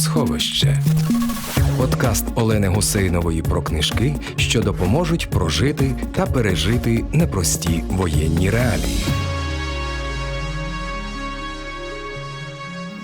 Книгосховище. Подкаст Олени Гусейнової про книжки, що допоможуть прожити та пережити непрості воєнні реалії.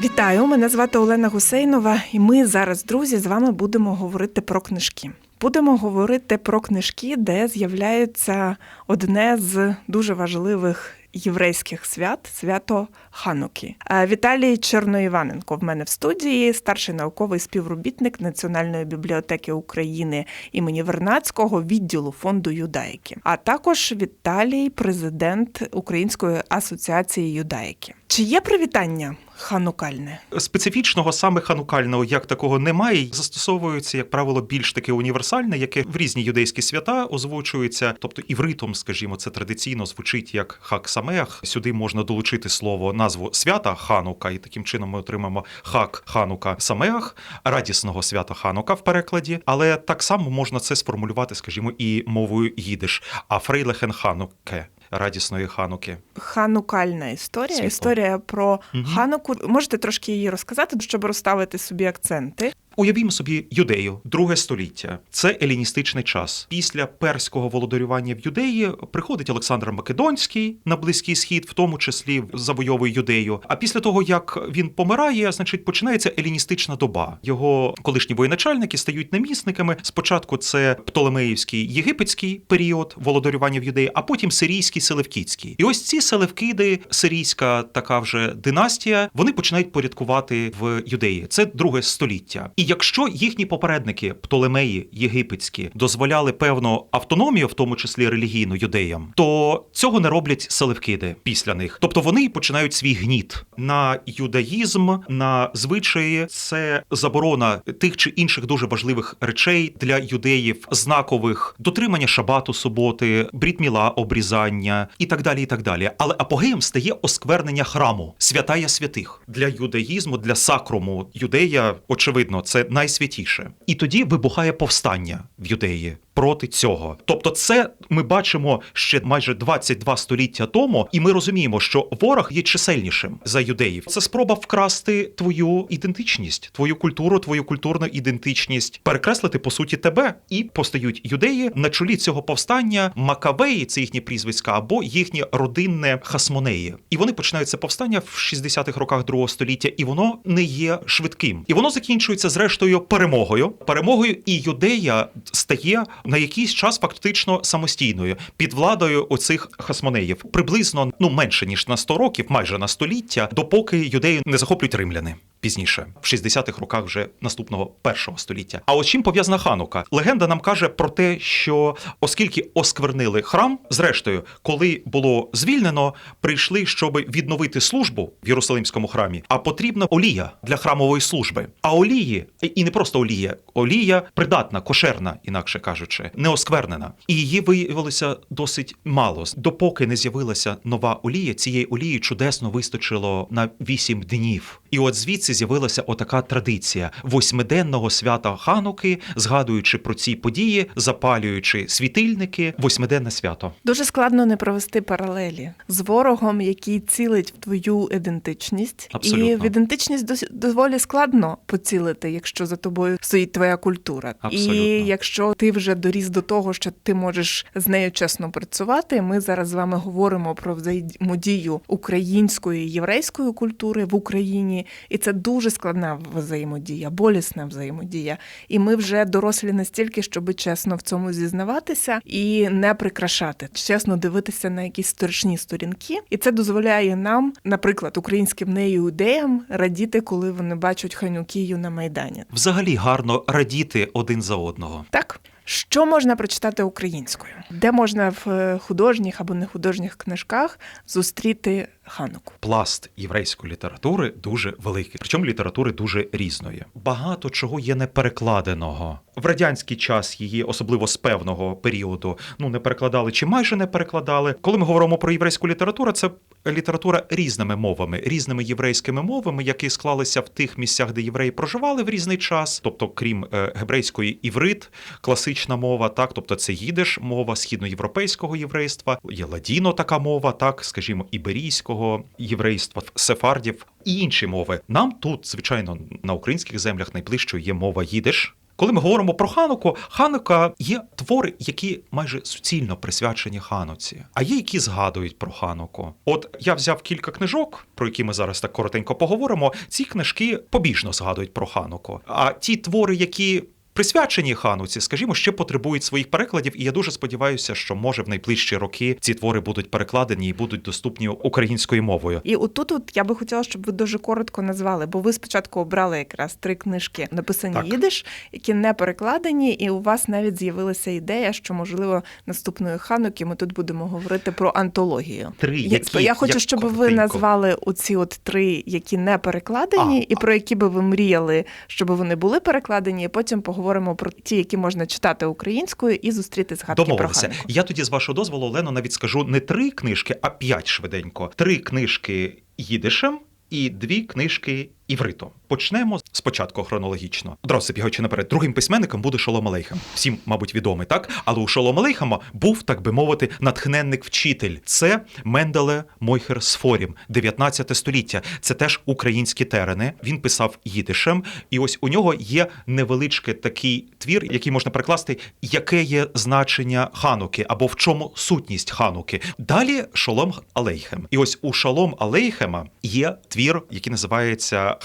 Вітаю! Мене звати Олена Гусейнова, і ми зараз, друзі, з вами будемо говорити про книжки. Будемо говорити про книжки, де з'являється одне з дуже важливих єврейських свят свято Хануки. Е, Віталій Черноіваненко в мене в студії, старший науковий співробітник Національної бібліотеки України імені Вернацького відділу фонду юдаїки. А також Віталій, президент Української асоціації юдаїки. Чи є привітання ханукальне? Специфічного саме ханукального як такого немає. Застосовується, як правило, більш таке універсальне, яке в різні юдейські свята озвучується. Тобто івритом, скажімо, це традиційно звучить як хак самеах. Сюди можна долучити слово назву свята Ханука, і таким чином ми отримаємо хак Ханука Самеах, радісного свята Ханука в перекладі. Але так само можна це сформулювати, скажімо, і мовою їдиш. А Фрейлехен Хануке. Радісної хануки Ханукальна історія. Світло. Історія про угу. Хануку. Можете трошки її розказати, щоб розставити собі акценти. Уявімо собі юдею, друге століття. Це еліністичний час. Після перського володарювання в юдеї приходить Олександр Македонський на близький схід, в тому числі завойовує юдею. А після того як він помирає, значить починається еліністична доба. Його колишні воєначальники стають намісниками. Спочатку це Птолемеївський єгипетський період володарювання в юдеї, а потім сирійський селевкідський. І ось ці селевкиди, сирійська така вже династія, вони починають порядкувати в юдеї. Це друге століття. І якщо їхні попередники, Птолемеї єгипетські, дозволяли певну автономію, в тому числі релігійну юдеям, то цього не роблять селевкиди після них. Тобто вони починають свій гніт на юдаїзм, на звичаї. Це заборона тих чи інших дуже важливих речей для юдеїв, знакових дотримання шабату суботи, брітміла, обрізання і так далі. І так далі. Але апогеєм стає осквернення храму, святая святих для юдаїзму, для сакруму юдея. Очевидно, це найсвятіше. І тоді вибухає повстання в юдеї. Проти цього, тобто, це ми бачимо ще майже 22 століття тому, і ми розуміємо, що ворог є чисельнішим за юдеїв. Це спроба вкрасти твою ідентичність, твою культуру, твою культурну ідентичність, перекреслити по суті тебе. І постають юдеї на чолі цього повстання. Макавеї це їхні прізвиська, або їхнє родинне хасмонеї. І вони починають це повстання в 60-х роках другого століття, і воно не є швидким. І воно закінчується зрештою перемогою. Перемогою і юдея стає на якийсь час фактично самостійною під владою оцих хасмонеїв. Приблизно ну менше ніж на 100 років, майже на століття, допоки юдею не захоплюють римляни. Пізніше, в 60-х роках вже наступного першого століття. А от чим пов'язана Ханука? Легенда нам каже про те, що оскільки осквернили храм, зрештою, коли було звільнено, прийшли, щоб відновити службу в Єрусалимському храмі. А потрібна олія для храмової служби. А олії, і не просто олія, олія придатна, кошерна, інакше кажучи, не осквернена. І її виявилося досить мало. Допоки не з'явилася нова олія, цієї олії чудесно вистачило на 8 днів. І от звідси з'явилася отака традиція восьмиденного свята Хануки, згадуючи про ці події, запалюючи світильники, восьмиденне свято. Дуже складно не провести паралелі з ворогом, який цілить в твою ідентичність, Абсолютно. і в ідентичність доволі складно поцілити, якщо за тобою стоїть твоя культура. Абсолютно. І якщо ти вже доріс до того, що ти можеш з нею чесно працювати, ми зараз з вами говоримо про взаємодію української і єврейської культури в Україні, і це дуже складна взаємодія, болісна взаємодія. І ми вже дорослі настільки, щоб чесно в цьому зізнаватися і не прикрашати, чесно дивитися на якісь сторічні сторінки. І це дозволяє нам, наприклад, українським неіудеям радіти, коли вони бачать ханюкію на майдані. Взагалі гарно радіти один за одного. Так. Що можна прочитати українською? Де можна в е, художніх або нехудожніх книжках зустріти хануку? Пласт єврейської літератури дуже великий, причому літератури дуже різної. Багато чого є неперекладеного. В радянський час її, особливо з певного періоду, ну не перекладали чи майже не перекладали. Коли ми говоримо про єврейську літературу, це література різними мовами, різними єврейськими мовами, які склалися в тих місцях, де євреї проживали в різний час, тобто, крім е, гебрейської іврит, класична мова, так, тобто це їдиш, мова східноєвропейського єврейства, є ладіно така мова, так, скажімо, іберійського ашкеназійського єврейства, сефардів і інші мови. Нам тут, звичайно, на українських землях найближчою є мова їдиш. Коли ми говоримо про хануку, ханука є твори, які майже суцільно присвячені хануці, а є які згадують про хануку. От я взяв кілька книжок, про які ми зараз так коротенько поговоримо. Ці книжки побіжно згадують про хануку. А ті твори, які присвячені хануці, скажімо, ще потребують своїх перекладів, і я дуже сподіваюся, що може в найближчі роки ці твори будуть перекладені і будуть доступні українською мовою. І отут от я би хотіла, щоб ви дуже коротко назвали, бо ви спочатку обрали якраз три книжки, написані Так. їдиш, які не перекладені, і у вас навіть з'явилася ідея, що можливо наступної хануки ми тут будемо говорити про антологію. Три, Я- які я хочу, як щоб ви коротенько. назвали оці от три, які не перекладені, А, і про які би ви мріяли, щоб вони були перекладені. І потім поговоримо про ті, які можна читати українською, і зустріти згадки про. Я тоді, з вашого дозволу, Олено, навіть скажу не три книжки, а п'ять швиденько. Три книжки їдишем і дві книжки івритом. Почнемо спочатку хронологічно. Одразу бігаючи наперед. Другим письменником буде Шолом Алейхем. Всім, мабуть, відомий, так? Але у Шолом Алейхема був, так би мовити, натхненник-вчитель. Це Менделе Мойхер Сфорім, 19 століття. Це теж українські терени. Він писав їдишем, і ось у нього є невеличкий такий твір, який можна перекласти, яке є значення хануки або в чому сутність хануки. Далі Шолом Алейхем. І ось у Шолом Алейхема є твір, який називається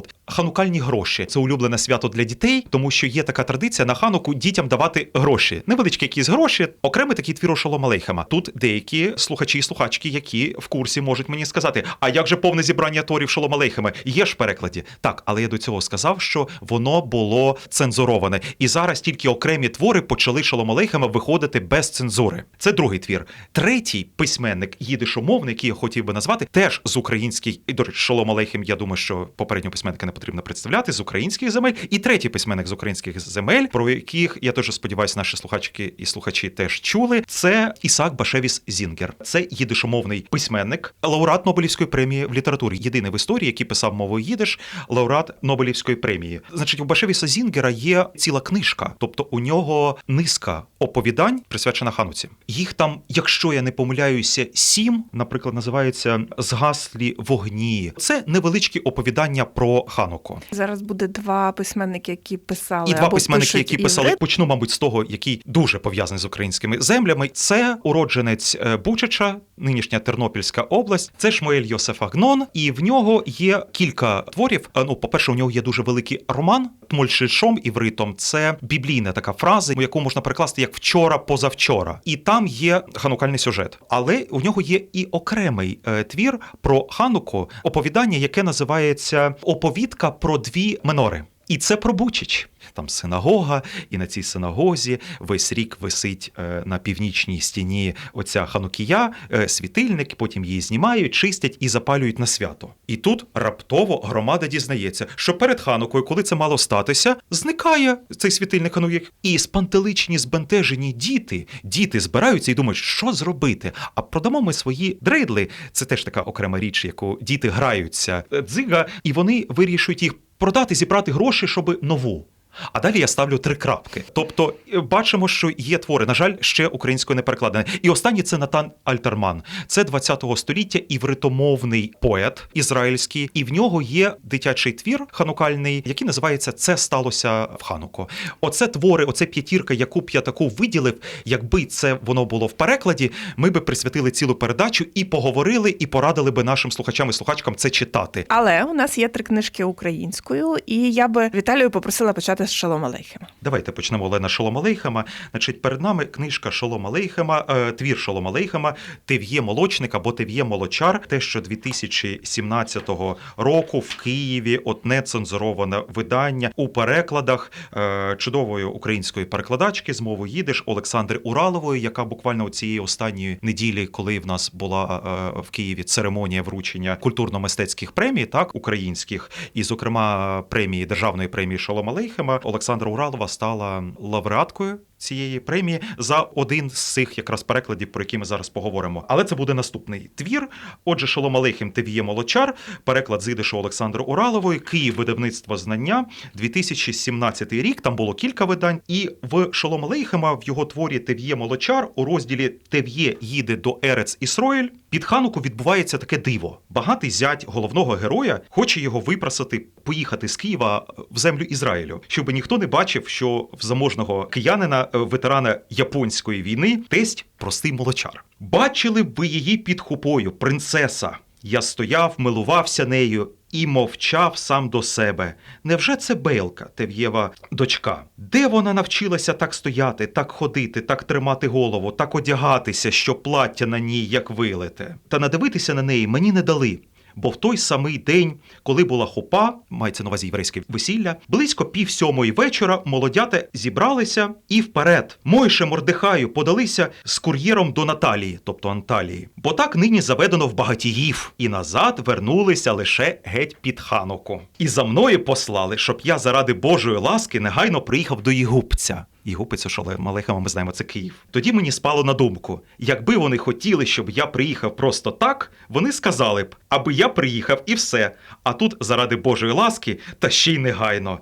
Ханукегелд. Ханукальні гроші. Це улюблене свято для дітей, тому що є така традиція на хануку дітям давати гроші. Невеличкі якісь гроші. Окремий такий твір у Шолом Алейхема. Тут деякі слухачі і слухачки, які в курсі можуть мені сказати: а як же повне зібрання творів Шолом Алейхема? Є ж в перекладі. Так, але я до цього сказав, що воно було цензуроване. І зараз тільки окремі твори почали Шолом Алейхема виходити без цензури. Це другий твір. Третій письменник їдишомовний, який я хотів би назвати, теж з українських. І до речі, Шолом Алейхем, я думаю, що попереднього письменника не потрібно представляти з українських земель. І третій письменник з українських земель, про яких я теж сподіваюся, наші слухачки і слухачі теж чули. Це Ісак Башевіс Зінгер. Це їдишомовний письменник, лауреат Нобелівської премії в літературі. Єдиний в історії, який писав мовою їдиш, лауреат Нобелівської премії. Значить, у Башевіса Зінгера є ціла книжка, тобто у нього низка оповідань присвячена Хануці. Їх там, якщо я не помиляюся, сім, наприклад, називається Згаслі вогні. Це невеличкі оповідання про Хануку. Зараз буде два письменники, які писали І два або письменники, які писали, іврит. почну, мабуть, з того, який дуже пов'язаний з українськими землями. Це уродженець е, Бучача, нинішня Тернопільська область. Це Шмуель Йосиф Агнон, і в нього є кілька творів. Е, Ну, по-перше, у нього є дуже великий роман Тмольшишом івритом. Це біблійна така фраза, яку можна перекласти як вчора, позавчора. І там є ханукальний сюжет. Але у нього є і окремий е, твір про хануку, оповідання, яке називається Оповідка про дві минори, І це про Бучич. Там синагога, і на цій синагозі весь рік висить е, на північній стіні оця ханукія, е, світильник, потім її знімають, чистять і запалюють на свято. І тут раптово громада дізнається, що перед ханукою, коли це мало статися, зникає цей світильник хануїк. І спантеличні, збентежені діти, діти збираються і думають, що зробити. А продамо ми свої дрейдли. Це теж така окрема річ, яку діти граються е, дзига, і вони вирішують їх продати, зібрати гроші, щоб нову. А далі я ставлю три крапки. Тобто, е, бачимо, що є твори, на жаль, ще українською не перекладені. І останній це Натан Альтерман. Це 20-го століття івритомовний поет ізраїльський, і в нього є дитячий твір ханукальний, який називається Це сталося в Хануку. Оце твори, оце п'ятірка, яку б я таку виділив. Якби це воно було в перекладі, ми би присвятили цілу передачу і поговорили, і порадили би нашим слухачам і слухачкам це читати. Але у нас є три книжки українською, і я би Віталію попросила почати з Шалом Алейхема. Давайте почнемо Олена Шолом Алейхема. Значить, перед нами книжка Шолом Алейхема, е, твір Шолом Алейхема, Тев'є молочник або Тев'є молочар. Те, що 2017 року в Києві от нецензуроване видання у перекладах е, чудової української перекладачки з мови їдиш Олександри Уралової, яка буквально у цієї останньої неділі, коли в нас була е, в Києві церемонія вручення культурно-мистецьких премій, так українських, і зокрема премії державної премії Шолом Алейхема, Олександра Уралова стала лауреаткою цієї премії за один з цих якраз перекладів, про які ми зараз поговоримо. Але це буде наступний твір. Отже, Шолом Алейхем Тев'є Молочар, переклад з ідишу Олександри Уралової, Київ, видавництво знання, 2017 рік. Там було кілька видань. І в Шолом Алейхема в його творі Тев'є Молочар у розділі Тев'є їде до Ерец Ісроїль. Під Хануку відбувається таке диво. Багатий зять головного героя хоче його випросити поїхати з Києва в землю Ізраїлю, щоб ніхто не бачив, що в заможного киянина, ветерана японської війни, тесть простий молочар. Бачили б ви її під хупою, принцеса. Я стояв, милувався нею і мовчав сам до себе. Невже це Бейлка, Тев'єва дочка? Де вона навчилася так стояти, так ходити, так тримати голову, так одягатися, що плаття на ній як вилите? Та надивитися на неї мені не дали. Бо в той самий день, коли була хопа, мається на увазі єврейське весілля, близько пів сьомої вечора молодята зібралися і вперед. Мойше Мордехаю подалися з кур'єром до Наталії, тобто Анталії. Бо так нині заведено в багатіїв, і назад вернулися лише геть під хануку. І за мною послали, щоб я заради Божої ласки негайно приїхав до Єгупця. Єгупець, що Малехама, ми знаємо, це Київ. Тоді мені спало на думку: якби вони хотіли, щоб я приїхав просто так, вони сказали б, аби я приїхав і все. А тут, заради Божої ласки, та ще й негайно.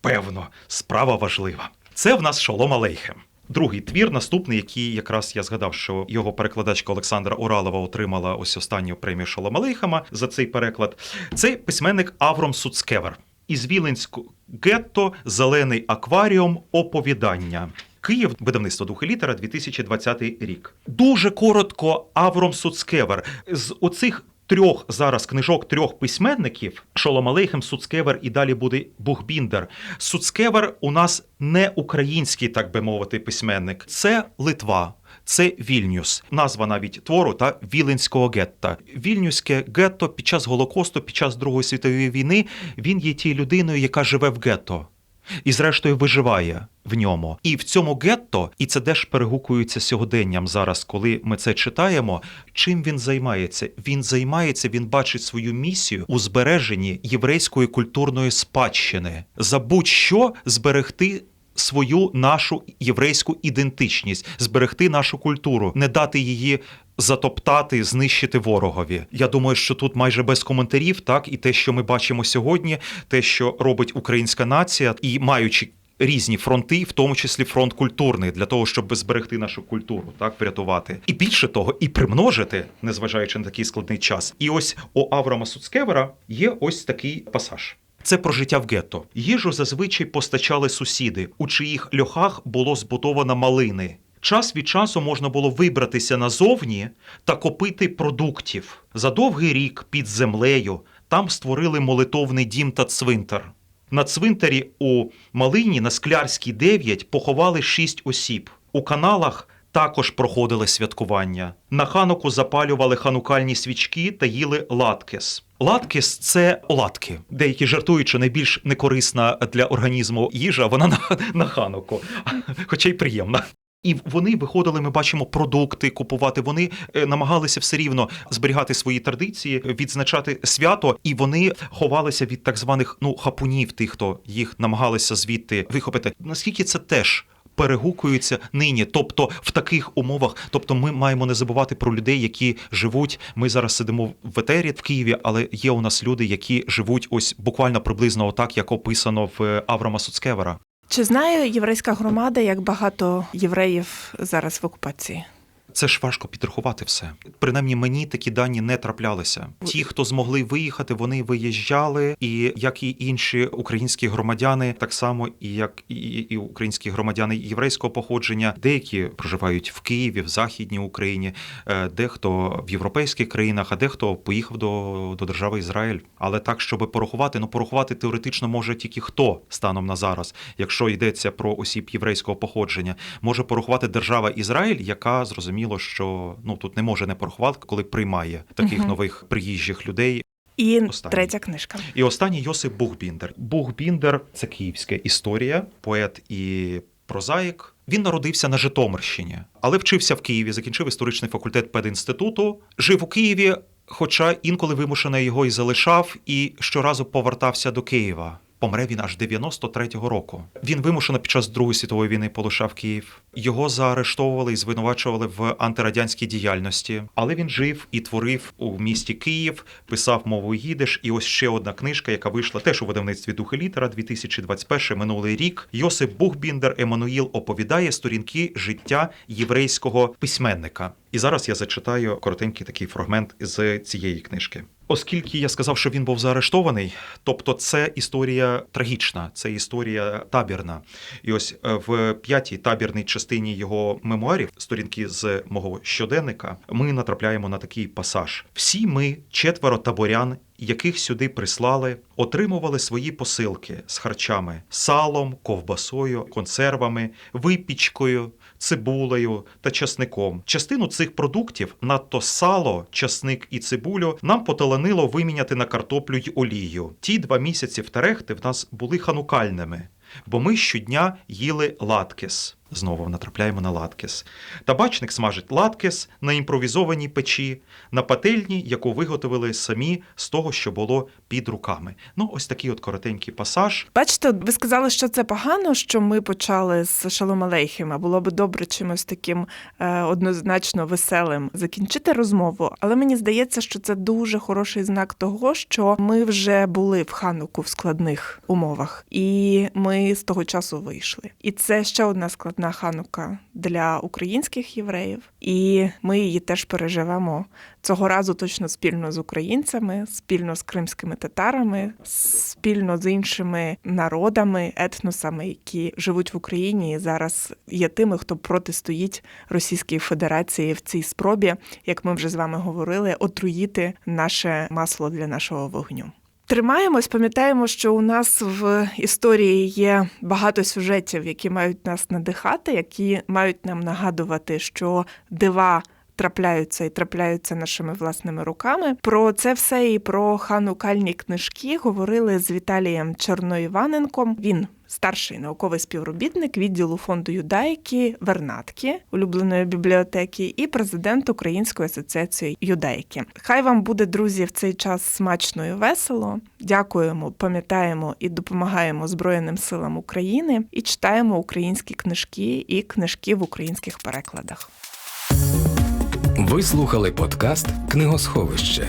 Певно, справа важлива. Це в нас Шолом Алейхем. Другий твір, наступний, який якраз я згадав, що його перекладачка Олександра Уралова отримала ось останню премію Шолом Алейхема за цей переклад. Це письменник Авром Суцкевер із Віленського гетто Зелений акваріум оповідання. Київ, видавництво духи літера, 2020 рік. Дуже коротко Авром Суцкевер. З оцих трьох зараз книжок трьох письменників Шолом Алейхем, Суцкевер і далі буде Бухбіндер. Суцкевер у нас не український, так би мовити, письменник. Це Литва. Це Вільнюс, назва навіть твору та Віленського гетта. Вільнюське гетто під час Голокосту, під час Другої світової війни він є тією людиною, яка живе в гетто. І, зрештою, виживає в ньому. І в цьому гетто, і це теж перегукується сьогоденням зараз, коли ми це читаємо. Чим він займається? Він займається, він бачить свою місію у збереженні єврейської культурної спадщини. За будь-що зберегти. Свою нашу єврейську ідентичність, зберегти нашу культуру, не дати її затоптати, знищити ворогові. Я думаю, що тут майже без коментарів, так і те, що ми бачимо сьогодні, те, що робить українська нація, і маючи різні фронти, в тому числі фронт культурний, для того, щоб зберегти нашу культуру, так врятувати, і більше того, і примножити, незважаючи на такий складний час. І ось у Аврама Суцкевера є ось такий пасаж. Це про життя в гетто. Їжу зазвичай постачали сусіди, у чиїх льохах було збудовано малини. Час від часу можна було вибратися назовні та копити продуктів. За довгий рік під землею там створили молитовний дім та цвинтар. На цвинтарі у Малині на Склярській 9 поховали шість осіб. У каналах також проходили святкування. На хануку запалювали ханукальні свічки та їли латкес. Латкес це оладки. Деякі жартують, що найбільш некорисна для організму їжа, вона на, на хануку, хоча й приємна. І вони виходили, ми бачимо продукти купувати. Вони е, намагалися все рівно зберігати свої традиції, відзначати свято, і вони ховалися від так званих ну хапунів, тих, хто їх намагалися звідти вихопити. Наскільки це теж перегукується нині? Тобто в таких умовах, тобто ми маємо не забувати про людей, які живуть. Ми зараз сидимо в етері в Києві, але є у нас люди, які живуть ось буквально приблизно отак, як описано в Аврама Суцкевера. Чи знає єврейська громада, як багато євреїв зараз в окупації? Це ж важко підрахувати все. Принаймні мені такі дані не траплялися. Ті, хто змогли виїхати, вони виїжджали, і як і інші українські громадяни, так само і як і, і українські громадяни єврейського походження, деякі проживають в Києві, в Західній Україні, е, дехто в європейських країнах, а дехто поїхав до, до держави Ізраїль. Але так, щоб порахувати, ну порахувати теоретично може тільки хто станом на зараз, якщо йдеться про осіб єврейського походження, може порахувати держава Ізраїль, яка зрозуміло, що ну тут не може не порахувати, коли приймає таких Мгм. нових приїжджих людей. І Останній. третя книжка. І останній Йосип Бухбіндер. Бухбіндер це київська історія, поет і прозаїк. Він народився на Житомирщині, але вчився в Києві, закінчив історичний факультет педінституту, жив у Києві, хоча інколи вимушено його і залишав, і щоразу повертався до Києва. Помре він аж 93-го року. Він вимушено під час Другої світової війни полишав Київ. Його заарештовували і звинувачували в антирадянській діяльності. Але він жив і творив у місті Київ, писав мовою їдиш. І ось ще одна книжка, яка вийшла теж у видавництві Дух і літера 2021 минулий рік. Йосип Бухбіндер Еммануїл оповідає сторінки життя єврейського письменника. І зараз я зачитаю коротенький такий фрагмент з цієї книжки. Оскільки я сказав, що він був заарештований, тобто це історія трагічна, це історія табірна. І ось е, в п'ятій табірній частині його мемуарів, сторінки з мого щоденника, ми натрапляємо на такий пасаж: всі ми, четверо таборян, яких сюди прислали, отримували свої посилки з харчами, салом, ковбасою, консервами, випічкою, цибулею та часником. Частину цих продуктів, надто сало, часник і цибулю, нам поталанило виміняти на картоплю й олію. Ті два місяці в Терехти в нас були ханукальними. Бо ми щодня їли латкес. Знову натрапляємо на латкес. Табачник смажить латкес на імпровізованій печі, на пательні, яку виготовили самі з того, що було під руками. Ну, ось такий от коротенький пасаж. Бачите, ви сказали, що це погано, що ми почали з Шалом Алейхема. Було би добре чимось таким е, однозначно веселим закінчити розмову. Але мені здається, що це дуже хороший знак того, що ми вже були в хануку в складних умовах, і ми з того часу вийшли. І це ще одна складна ханука для українських євреїв, і ми її теж переживемо цього разу точно спільно з українцями, спільно з кримськими татарами, спільно з іншими народами, етносами, які живуть в Україні і зараз є тими, хто протистоїть Російській Федерації в цій спробі, як ми вже з вами говорили, отруїти наше масло для нашого вогню. Тримаємось, пам'ятаємо, що у нас в історії є багато сюжетів, які мають нас надихати, які мають нам нагадувати, що дива. Трапляються і трапляються нашими власними руками. Про це все і про ханукальні книжки говорили з Віталієм Чорноіваненком. Він старший науковий співробітник відділу фонду юдаїки Вернатки, улюбленої бібліотеки, і президент Української асоціації юдаїки. Хай вам буде, друзі, в цей час смачно і весело. Дякуємо, пам'ятаємо і допомагаємо Збройним силам України і читаємо українські книжки і книжки в українських перекладах. Ви слухали подкаст Книгосховище.